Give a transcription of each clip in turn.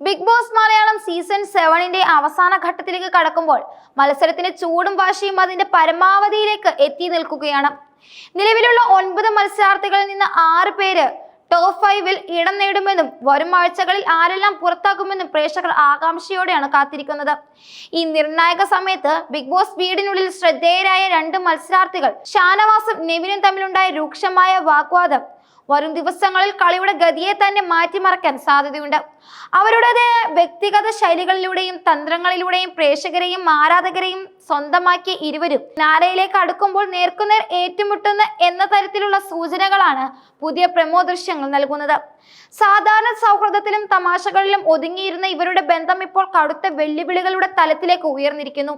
Big Boss Malayalam season സെവനിന്റെ അവസാന ഘട്ടത്തിലേക്ക് കടക്കുമ്പോൾ മത്സരത്തിന്റെ ചൂടും വാശിയും അതിന്റെ പരമാവധിയിലേക്ക് എത്തി നിൽക്കുകയാണ്. നിലവിലുള്ള ഒൻപത് മത്സരാർത്ഥികളിൽ നിന്ന് ആറ് പേര് ടോപ്പ് ഫൈവിൽ ഇടം നേടുമെന്നും വരും ആഴ്ചകളിൽ ആരെല്ലാം പുറത്താക്കുമെന്നും പ്രേക്ഷകർ ആകാംക്ഷയോടെയാണ് കാത്തിരിക്കുന്നത്. ഈ നിർണായക സമയത്ത് ബിഗ് ബോസ് വീടിനുള്ളിൽ ശ്രദ്ധേയരായ രണ്ട് മത്സരാർത്ഥികൾ ഷാനവാസും നെവിനും തമ്മിലുണ്ടായ രൂക്ഷമായ വാഗ്വാദം വരും ദിവസങ്ങളിൽ കളിയുടെ ഗതിയെ തന്നെ മാറ്റിമറിക്കാൻ സാധ്യതയുണ്ട്. അവരുടേതായ വ്യക്തിഗത ശൈലികളിലൂടെയും തന്ത്രങ്ങളിലൂടെയും പ്രേക്ഷകരെയും ആരാധകരെയും സ്വന്തമാക്കിയ ഇരുവരും നാരയിലേക്ക് അടുക്കുമ്പോൾ നേർക്കുനേർ ഏറ്റുമുട്ടുന്ന എന്ന തരത്തിലുള്ള സൂചനകളാണ് പുതിയ പ്രമോ ദൃശ്യങ്ങൾ നൽകുന്നത്. സാധാരണ സൗഹൃദത്തിലും തമാശകളിലും ഒതുങ്ങിയിരുന്ന ഇവരുടെ ബന്ധം ഇപ്പോൾ കടുത്ത വെല്ലുവിളികളുടെ തലത്തിലേക്ക് ഉയർന്നിരിക്കുന്നു.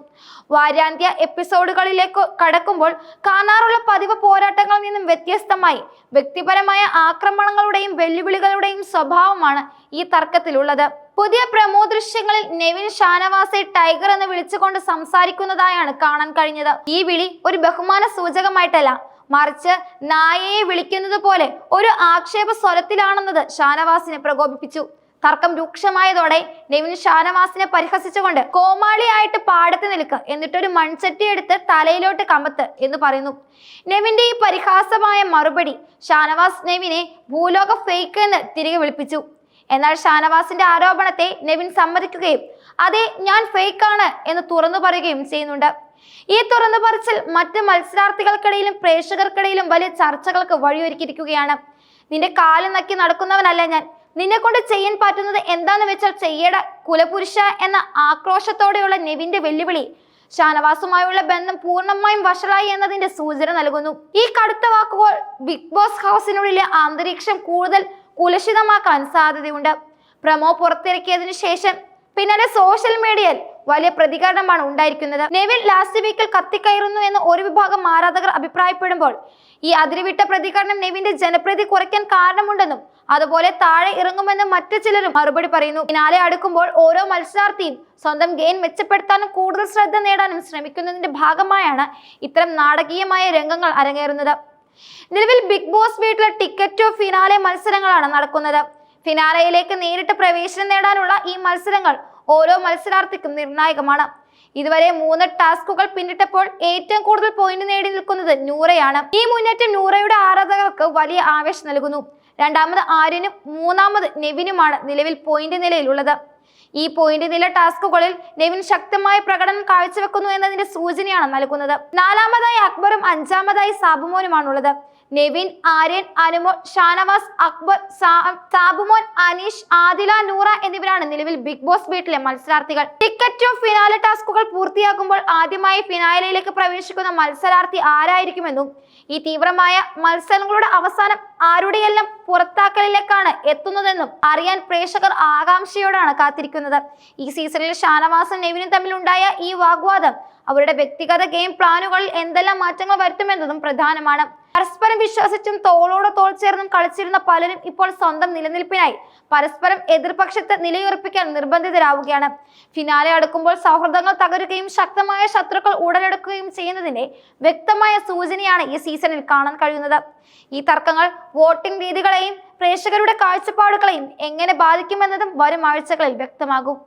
വാരാന്ത്യ എപ്പിസോഡുകളിലേക്ക് കടക്കുമ്പോൾ കാണാറുള്ള പതിവ് പോരാട്ടങ്ങളിൽ നിന്നും വ്യത്യസ്തമായി വ്യക്തിപരമായ ആക്രമണങ്ങളുടെയും വെല്ലുവിളികളുടെയും സ്വഭാവമാണ് ഈ തർക്കത്തിലുള്ളത്. പുതിയ പ്രമോ ദൃശ്യങ്ങളിൽ നെവിൻ ഷാനവാസെ ടൈഗർ എന്ന് വിളിച്ചുകൊണ്ട് സംസാരിക്കുന്നതായാണ് കാണാൻ കഴിഞ്ഞത്. ഈ വിളി ഒരു ബഹുമാന സൂചകമായിട്ടല്ല. മറിച്ച് നായയെ വിളിക്കുന്നത് പോലെ ഒരു ആക്ഷേപ സ്വരത്തിലാണെന്നത് ഷാനവാസിനെ പ്രകോപിപ്പിച്ചു. തർക്കം രൂക്ഷമായതോടെ നെവിൻ ഷാനവാസിനെ പരിഹസിച്ചുകൊണ്ട് കോമാളിയായിട്ട് പാടത്ത് നിൽക്ക് എന്നിട്ടൊരു മൺചട്ടി എടുത്ത് തലയിലോട്ട് കമത്ത് എന്ന് പറയുന്നു. നെവിന്റെ ഈ പരിഹാസമായ മറുപടി ഷാനവാസ് നെവിനെ ഭൂലോക ഫേക്ക് എന്ന് തിരികെ വിളിപ്പിച്ചു. എന്നാൽ ഷാനവാസിന്റെ ആരോപണത്തെ നെവിൻ സമ്മതിക്കുകയും അതെ ഞാൻ ഫേക്ക് ആണ് എന്ന് തുറന്നു പറയുകയും ചെയ്യുന്നുണ്ട്. ഈ തുറന്നു പറച്ചിൽ മറ്റ് മത്സരാർത്ഥികൾക്കിടയിലും പ്രേക്ഷകർക്കിടയിലും വലിയ ചർച്ചകൾക്ക് വഴിയൊരുക്കിയിരിക്കുകയാണ്. നിന്റെ കാൽ നക്കി നടക്കുന്നവനല്ല ഞാൻ. നിന്നെ കൊണ്ട് ചെയ്യാൻ പറ്റുന്നത് എന്താന്ന് വെച്ചാൽ ചെയ്യട കുലപുരുഷ എന്ന ആക്രോശത്തോടെയുള്ള നെവിന്റെ വെല്ലുവിളി. ഷാനവാസുമായുള്ള ബന്ധം പൂർണമായും വഷളായി എന്നതിന്റെ സൂചന നൽകുന്നു. ഈ കടുത്ത വാക്കുകൾ ബിഗ് ബോസ് ഹൗസിനുള്ളിലെ അന്തരീക്ഷം കൂടുതൽ കുലശിതമാക്കാൻ സാധ്യതയുണ്ട്. പ്രമോ പുറത്തിറക്കിയതിനു ശേഷം പിന്നാലെ സോഷ്യൽ മീഡിയയിൽ വലിയ പ്രതികരണമാണ് ഉണ്ടായിരിക്കുന്നത്. നെവിൽ ലാസ്റ്റ് വീക്കിൽ കത്തിക്കയറുന്നു എന്ന് ഒരു വിഭാഗം ആരാധകർ അഭിപ്രായപ്പെടുമ്പോൾ ഈ അതിരുവിട്ട പ്രതികരണം നെവിന്റെ ജനപ്രീതി കുറയ്ക്കാൻ കാരണമുണ്ടെന്നും അതുപോലെ താഴെ ഇറങ്ങുമെന്നും മറ്റു ചിലരും മറുപടി പറയുന്നു. പിന്നാലെ അടുക്കുമ്പോൾ ഓരോ മത്സരാർത്ഥിയും സ്വന്തം ഗെയിം മെച്ചപ്പെടുത്താനും കൂടുതൽ ശ്രദ്ധ നേടാനും ശ്രമിക്കുന്നതിന്റെ ഭാഗമായാണ് ഇത്തരം നാടകീയമായ രംഗങ്ങൾ അരങ്ങേറുന്നത്. നിലവിൽ ബിഗ് ബോസ് വീട്ടിലെ ടിക്കറ്റ് ഓഫ് ഫിനാലെ മത്സരങ്ങളാണ് നടക്കുന്നത്. ഫിനാലയിലേക്ക് നേരിട്ട് പ്രവേശനം നേടാനുള്ള ഈ മത്സരങ്ങൾ ഓരോ മത്സരാർത്ഥിക്കും നിർണായകമാണ്. ഇതുവരെ മൂന്ന് ടാസ്കുകൾ പിന്നിട്ടപ്പോൾ ഏറ്റവും കൂടുതൽ പോയിന്റ് നേടി നിൽക്കുന്നത് നൂറയാണ്. ഈ മുന്നേറ്റം നൂറയുടെ ആരാധകർക്ക് വലിയ ആവേശം നൽകുന്നു. രണ്ടാമത് ആര്യനും മൂന്നാമത് നെവിനുമാണ് നിലവിൽ പോയിന്റ് നിലയിലുള്ളത്. ഈ പോയിന്റ് നില ടാസ്കുകളിൽ നെവിൻ ശക്തമായ പ്രകടനം കാഴ്ചവെക്കുന്നു എന്നതിന്റെ സൂചനയാണ് നൽകുന്നത്. നാലാമതായി അക്ബറും അഞ്ചാമതായി സാബുമോനുമാണുള്ളത്. നെവിൻ ആര്യൻ അനുമോൾ ഷാനവാസ് അക്ബർ സാബുമോൻ അനീഷ് ആദില നൂറ എന്നിവരാണ് നിലവിൽ ബിഗ് ബോസ് വീട്ടിലെ മത്സരാർത്ഥികൾ. ടിക്കറ്റ് ഓഫ് ഫിനാലെ ടാസ്കുകൾ പൂർത്തിയാക്കുമ്പോൾ ആദ്യമായി ഫിനാലയിലേക്ക് പ്രവേശിക്കുന്ന മത്സരാർത്ഥി ആരായിരിക്കുമെന്നും ഈ തീവ്രമായ മത്സരങ്ങളുടെ അവസാനം ആരുടെയെല്ലാം പുറത്താക്കലിലേക്കാണ് എത്തുന്നതെന്നും അറിയാൻ പ്രേക്ഷകർ ആകാംക്ഷയോടാണ് കാത്തിരിക്കുന്നത്. ഈ സീസണിൽ ഷാനവാസും നെവിനും തമ്മിലുണ്ടായ ഈ വാഗ്വാദം അവരുടെ വ്യക്തിഗത ഗെയിം പ്ലാനുകളിൽ എന്തെല്ലാം മാറ്റങ്ങൾ വരുത്തുമെന്നതും പ്രധാനമാണ്. പരസ്പരം വിശ്വസിച്ചും തോളോട് തോൾ ചേർന്നും കളിച്ചിരുന്ന പലരും ഇപ്പോൾ സ്വന്തം നിലനിൽപ്പിനായി പരസ്പരം എതിർപക്ഷത്ത് നിലയുറപ്പിക്കാൻ നിർബന്ധിതരാവുകയാണ്. ഫിനാലെ അടുക്കുമ്പോൾ സൗഹൃദങ്ങൾ തകരുകയും ശക്തമായ ശത്രുക്കൾ ഉടലെടുക്കുകയും ചെയ്യുന്നതിന്റെ വ്യക്തമായ സൂചനയാണ് ഈ സീസണിൽ കാണാൻ കഴിയുന്നത്. ഈ തർക്കങ്ങൾ വോട്ടിംഗ് രീതികളെയും പ്രേക്ഷകരുടെ കാഴ്ചപ്പാടുകളെയും എങ്ങനെ ബാധിക്കുമെന്നതും വരും ആഴ്ചകളിൽ വ്യക്തമാകും.